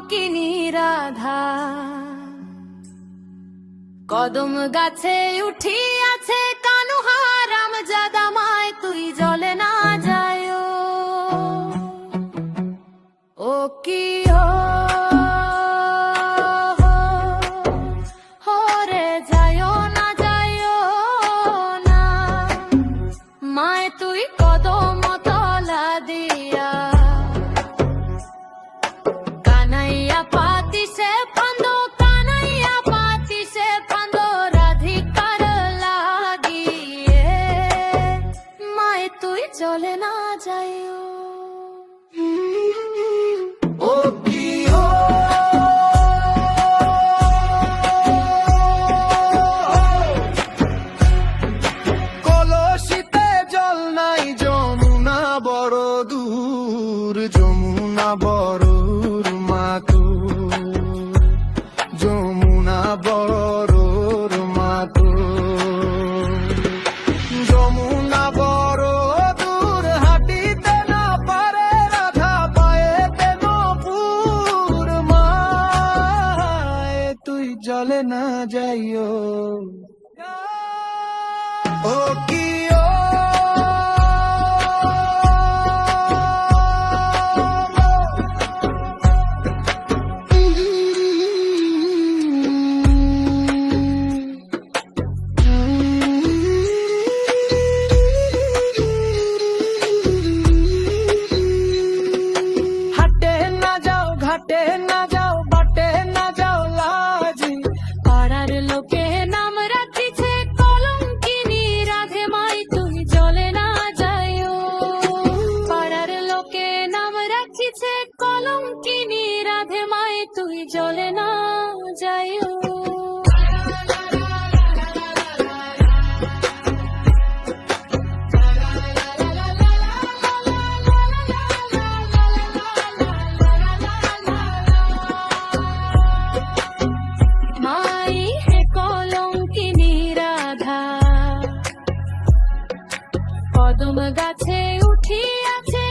চমকিনী রাধা কদম গাছে উঠিয়াছে কানুহারাম জাদামায় তুই জলে না যায় ও কি তুই কদম জলে না যাইও। ও কি বেঁধে মায়ে তুই জলে না যাই গাছে উঠি আছে